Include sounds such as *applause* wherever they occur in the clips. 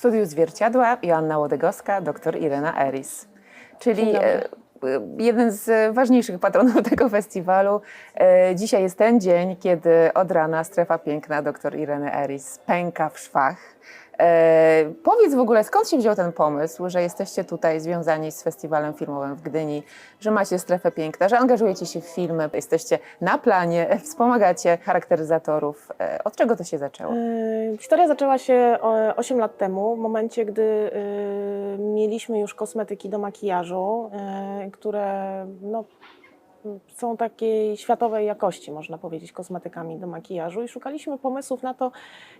studiu Zwierciadła Joanna Łodygowska, dr Irena Eris, czyli e, jeden z ważniejszych patronów *laughs* tego festiwalu. E, Dzisiaj jest ten dzień, kiedy od rana strefa piękna dr Ireny Eris pęka w szwach. E, powiedz w ogóle, skąd się wziął ten pomysł, że jesteście tutaj związani z festiwalem filmowym w Gdyni, że macie strefę piękna, że angażujecie się w filmy, jesteście na planie, *laughs* wspomagacie charakteryzatorów. E, od czego to się zaczęło? E, Historia zaczęła się e, 8 lat temu, w momencie, gdy mieliśmy już kosmetyki do makijażu, które no, są takiej światowej jakości, można powiedzieć, kosmetykami do makijażu i szukaliśmy pomysłów na to,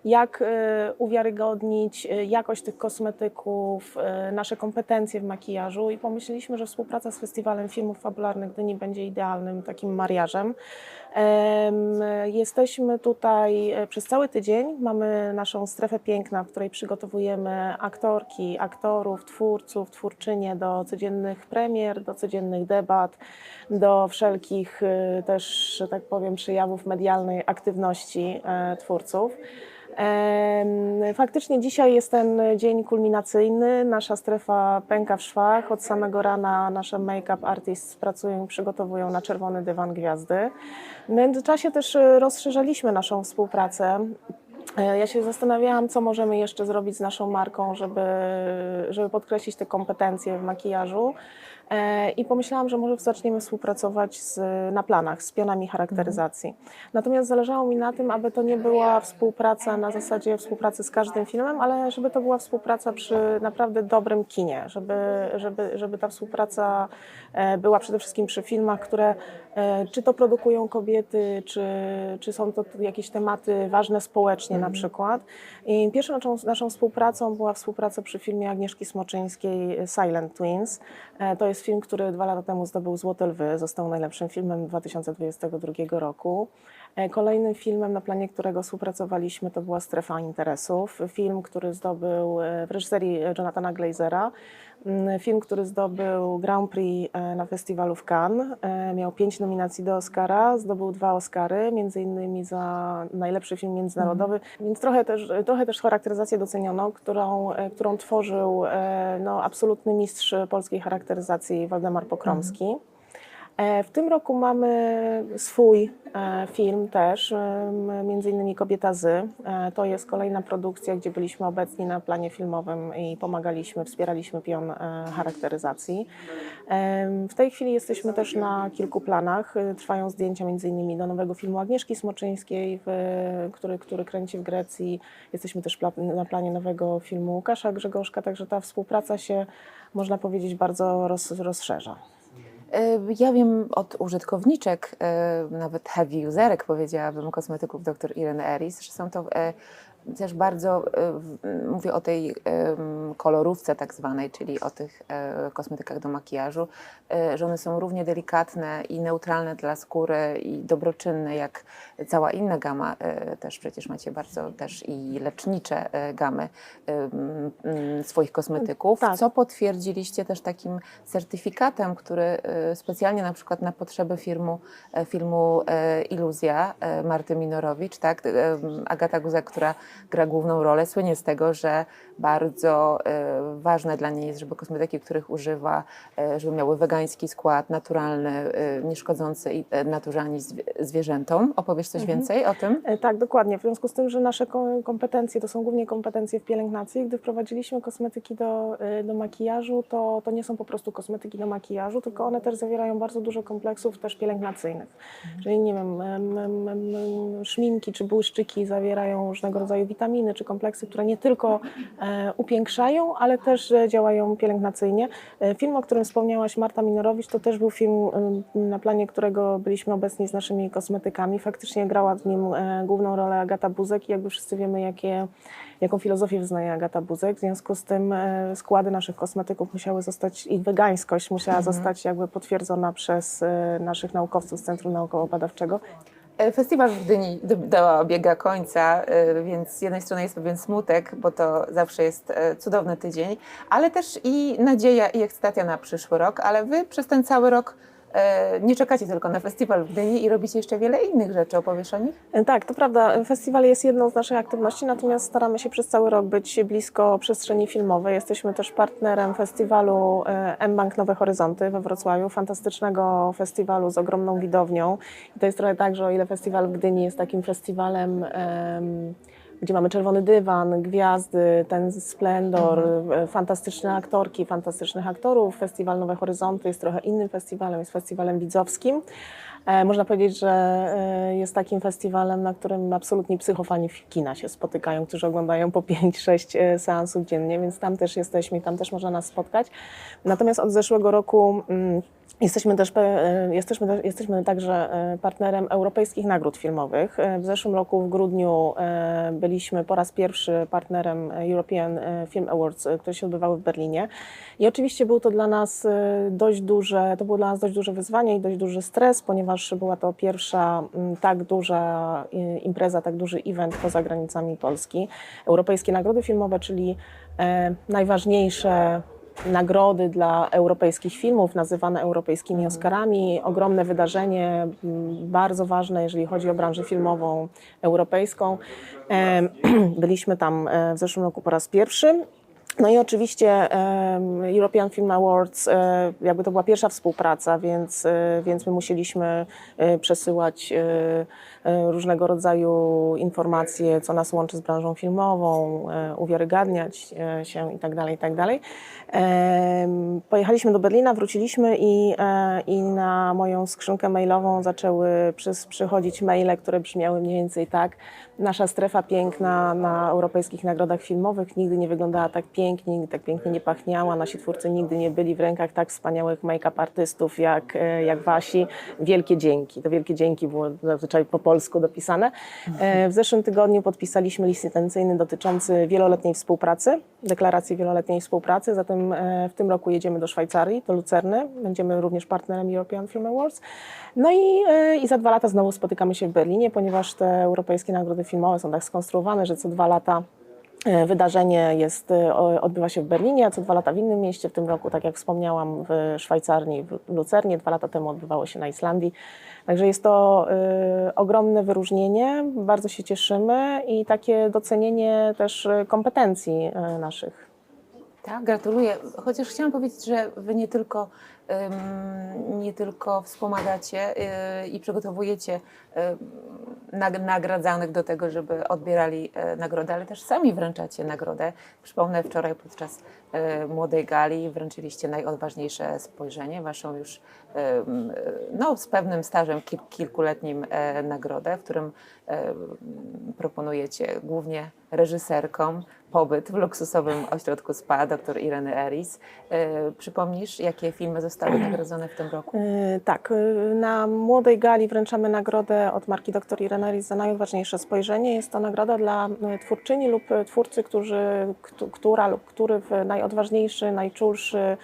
jak e, uwiarygodnić e, jakość tych kosmetyków, e, nasze kompetencje w makijażu i pomyśleliśmy, że współpraca z Festiwalem Filmów Fabularnych Gdyni będzie idealnym takim mariażem. Em, Jesteśmy tutaj przez cały tydzień. Mamy naszą strefę piękna, w której przygotowujemy aktorki, aktorów, twórców, twórczynie do codziennych premier, do codziennych debat, do wszelkich e, też, że tak powiem, przejawów medialnej aktywności e, twórców. Faktycznie dzisiaj jest ten dzień kulminacyjny. Nasza strefa pęka w szwach. Od samego rana nasze make-up artists pracują i przygotowują na czerwony dywan gwiazdy. W międzyczasie też rozszerzaliśmy naszą współpracę. E, Ja się zastanawiałam, co możemy jeszcze zrobić z naszą marką, żeby, żeby podkreślić te kompetencje w makijażu. E, I pomyślałam, że może zaczniemy współpracować z, na planach z pionami charakteryzacji. Natomiast zależało mi na tym, aby to nie była współpraca na zasadzie współpracy z każdym filmem, ale żeby to była współpraca przy naprawdę dobrym kinie, żeby, żeby, żeby ta współpraca e, była przede wszystkim przy filmach, które e, czy to produkują kobiety, czy, czy są to jakieś tematy ważne społecznie na przykład. I pierwszą naszą, naszą współpracą była współpraca przy filmie Agnieszki Smoczyńskiej Silent Twins. To jest film, który dwa lata temu zdobył Złote Lwy, został najlepszym filmem 2022 roku. E, Kolejnym filmem, na planie którego współpracowaliśmy, to była Strefa Interesów. Film, który zdobył e, w reżyserii Jonathana Glazera. Mm, Film, który zdobył Grand Prix e, na festiwalu w Cannes. E, Miał pięć nominacji do Oscara, zdobył dwa Oscary, między innymi za najlepszy film międzynarodowy, więc trochę też, trochę też charakteryzację doceniono, którą, e, którą tworzył no, absolutny mistrz polskiej charakteryzacji Waldemar Pokromski. E, W tym roku mamy swój e, film też, em, między innymi Kobieta Z. E, To jest kolejna produkcja, gdzie byliśmy obecni na planie filmowym i pomagaliśmy, wspieraliśmy pion e, charakteryzacji. W tej chwili jesteśmy też na kilku planach. E, Trwają zdjęcia między innymi do nowego filmu Agnieszki Smoczyńskiej, który, który kręci w Grecji. Jesteśmy też na planie nowego filmu Łukasza Grzegorzka, także ta współpraca się, można powiedzieć, bardzo roz, rozszerza. E, Ja wiem od użytkowniczek, e, nawet heavy userek powiedziałabym, kosmetyków dr Ireny Eris, że są to e, też bardzo, e, mówię o tej kolorówce tak zwanej, czyli o tych e, kosmetykach do makijażu, e, że one są równie delikatne i neutralne dla skóry i dobroczynne jak cała inna gama. Też przecież macie bardzo też i lecznicze gamy mm, swoich kosmetyków, Tak. co potwierdziliście też takim certyfikatem, który specjalnie na przykład na potrzeby filmu, e, filmu Iluzja Marty Minorowicz, tak? Agata Guzek, która gra główną rolę, słynie z tego, że bardzo e, ważne dla niej jest, żeby kosmetyki, których używa, e, żeby miały wegański skład, naturalny, e, nieszkodzący i e, naturalni zwi- zwierzętom. Opowiesz coś więcej o tym? Tak, dokładnie. W związku z tym, że nasze ko- kompetencje to są głównie kompetencje w pielęgnacji, gdy wprowadziliśmy kosmetyki do, do makijażu, to, to nie są po prostu kosmetyki do makijażu, tylko one też zawierają bardzo dużo kompleksów też pielęgnacyjnych. Czyli nie wiem, em, em, em, szminki czy błyszczyki zawierają różnego rodzaju witaminy czy kompleksy, które nie tylko e, upiększają, ale też e, działają pielęgnacyjnie. E, Film, o którym wspomniałaś, Marta Minorowicz, to też był film, na planie którego byliśmy obecni z naszymi kosmetykami. Faktycznie grała w nim główną rolę Agata Buzek i jakby wszyscy wiemy, jakie, jaką filozofię wyznaje Agata Buzek. W związku z tym składy naszych kosmetyków musiały zostać i wegańskość musiała zostać jakby potwierdzona przez naszych naukowców z Centrum Naukowo-Badawczego. E, Festiwal w Gdyni do- dobiega końca, e, więc z jednej strony jest pewien smutek, bo to zawsze jest e, cudowny tydzień, ale też i nadzieja i ekscytacja na przyszły rok, ale wy przez ten cały rok nie czekacie tylko na festiwal w Gdyni i robicie jeszcze wiele innych rzeczy. Opowiesz o nich? E, Tak, to prawda. Festiwal jest jedną z naszych aktywności, natomiast staramy się przez cały rok być blisko przestrzeni filmowej. Jesteśmy też partnerem festiwalu e, M-Bank Nowe Horyzonty we Wrocławiu, fantastycznego festiwalu z ogromną widownią. I to jest trochę tak, że o ile festiwal w Gdyni jest takim festiwalem, em, gdzie mamy czerwony dywan, gwiazdy, ten splendor, e, fantastyczne aktorki, fantastycznych aktorów, festiwal Nowe Horyzonty jest trochę innym festiwalem, jest festiwalem widzowskim. E, Można powiedzieć, że e, jest takim festiwalem, na którym absolutnie psychofani kina się spotykają, którzy oglądają po 5-6 e, seansów dziennie, więc tam też jesteśmy i tam też można nas spotkać. Natomiast od zeszłego roku mm, Jesteśmy e, jesteśmy, też- jesteśmy także e, partnerem europejskich nagród filmowych. E, W zeszłym roku w grudniu byliśmy po raz pierwszy partnerem European Film Awards, które się odbywały w Berlinie. I oczywiście był to dla nas dość duże, to było dla nas dość duże wyzwanie i dość duży stres, ponieważ była to pierwsza tak duża impreza, tak duży event poza granicami Polski. Europejskie nagrody filmowe, czyli najważniejsze nagrody dla europejskich filmów, nazywane europejskimi Oscarami. Ogromne wydarzenie, m, bardzo ważne, jeżeli chodzi o branżę filmową europejską. *clears throat* Byliśmy tam e, w zeszłym roku po raz pierwszy. No i oczywiście European Film Awards, e, jakby to była pierwsza współpraca, więc, e, więc my musieliśmy przesyłać różnego rodzaju informacje, co nas łączy z branżą filmową, e, uwiarygadniać e, się itd. itd. Em, Pojechaliśmy do Berlina, wróciliśmy i, e, i na moją skrzynkę mailową zaczęły przychodzić maile, które brzmiały mniej więcej tak. Nasza strefa piękna na europejskich nagrodach filmowych nigdy nie wyglądała tak pięknie, nigdy tak pięknie nie pachniała. Nasi twórcy nigdy nie byli w rękach tak wspaniałych make-up artystów jak, e, jak wasi. Wielkie dzięki. To wielkie dzięki było zazwyczaj po polsku dopisane. E, W zeszłym tygodniu podpisaliśmy list intencyjny dotyczący wieloletniej współpracy, deklarację wieloletniej współpracy. Zatem e, w tym roku jedziemy do Szwajcarii, do Lucerny. Będziemy również partnerem European Film Awards. No i, e, i za dwa lata znowu spotykamy się w Berlinie, ponieważ te europejskie nagrody filmowe są tak skonstruowane, że co dwa lata wydarzenie jest, e, odbywa się w Berlinie, a co dwa lata w innym mieście. W tym roku, tak jak wspomniałam, w Szwajcarii, w Lucernie. Dwa lata temu odbywało się na Islandii. Także jest to e, ogromne wyróżnienie, bardzo się cieszymy i takie docenienie też e, kompetencji e, naszych. Tak, gratuluję. Chociaż chciałam powiedzieć, że wy nie tylko, ym, nie tylko wspomagacie y, i przygotowujecie y, nag- nagradzanych do tego, żeby odbierali y, nagrodę, ale też sami wręczacie nagrodę. Przypomnę, wczoraj podczas y, Młodej Gali wręczyliście najodważniejsze spojrzenie, waszą już ym, y, no, z pewnym stażem kil- kilkuletnim e, nagrodę, w którym e, proponujecie głównie reżyserkom pobyt w luksusowym ośrodku spa dr Ireny Eris. E, Przypomnisz, jakie filmy zostały nagrodzone w tym roku? E, Tak, e, na Młodej Gali wręczamy nagrodę od marki Dr. Ireneris za najodważniejsze spojrzenie. Jest to nagroda dla twórczyni lub twórcy, którzy, któ- która lub który w najodważniejszy, najczulszy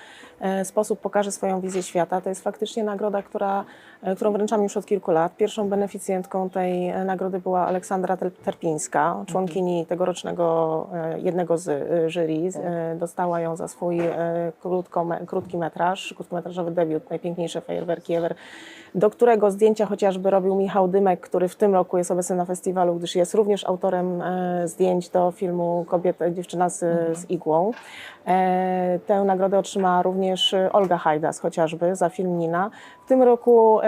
sposób pokaże swoją wizję świata. To jest faktycznie nagroda, która, e, którą wręczamy już od kilku lat. Pierwszą beneficjentką tej e, nagrody była Aleksandra Terpińska, członkini tegorocznego e, jednego z e, jury. E, Dostała ją za swój e, krótko, krótki metraż, krótkometrażowy debiut, najpiękniejsze fajerwerki ever, do którego zdjęcia chociażby robił Michał Dymek, który w tym roku jest obecny na festiwalu, gdyż jest również autorem e, zdjęć do filmu Kobieta, dziewczyna z, z igłą. E, Tę nagrodę otrzymała również Olga Hajdas chociażby za film Nina. W tym roku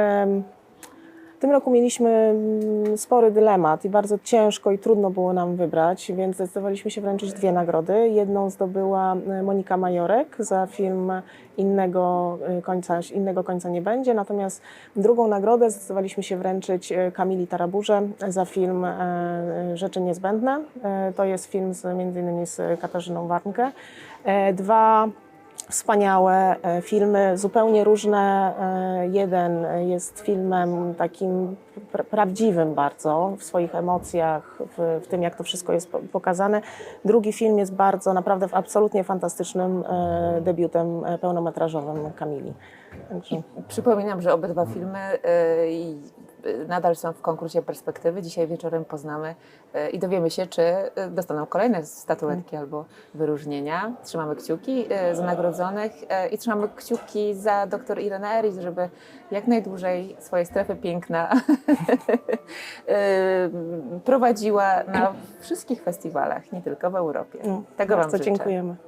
w tym roku mieliśmy mm, spory dylemat i bardzo ciężko i trudno było nam wybrać, więc zdecydowaliśmy się wręczyć dwie nagrody. Jedną zdobyła e, Monika Majorek za film Innego e, końca, Innego końca nie będzie, natomiast drugą nagrodę zdecydowaliśmy się wręczyć Kamili Taraburze za film e, Rzeczy niezbędne. E, To jest film z, między innymi z Katarzyną Warnkę. E, Dwa wspaniałe e, filmy, zupełnie różne. E, Jeden jest filmem takim pra- prawdziwym bardzo w swoich emocjach, w, w tym jak to wszystko jest po- pokazane. Drugi film jest bardzo, naprawdę absolutnie fantastycznym e, debiutem pełnometrażowym Kamili. Także Przypominam, że obydwa filmy nadal są w konkursie perspektywy. Dzisiaj wieczorem poznamy y, i dowiemy się, czy y, dostaną kolejne statuetki albo wyróżnienia. Trzymamy kciuki y, za nagrodzonych i trzymamy kciuki za dr Irenę Eris, żeby jak najdłużej swoje strefy piękna *laughs* prowadziła na wszystkich festiwalach, nie tylko w Europie. Tego Wam Bardzo życzę. dziękujemy.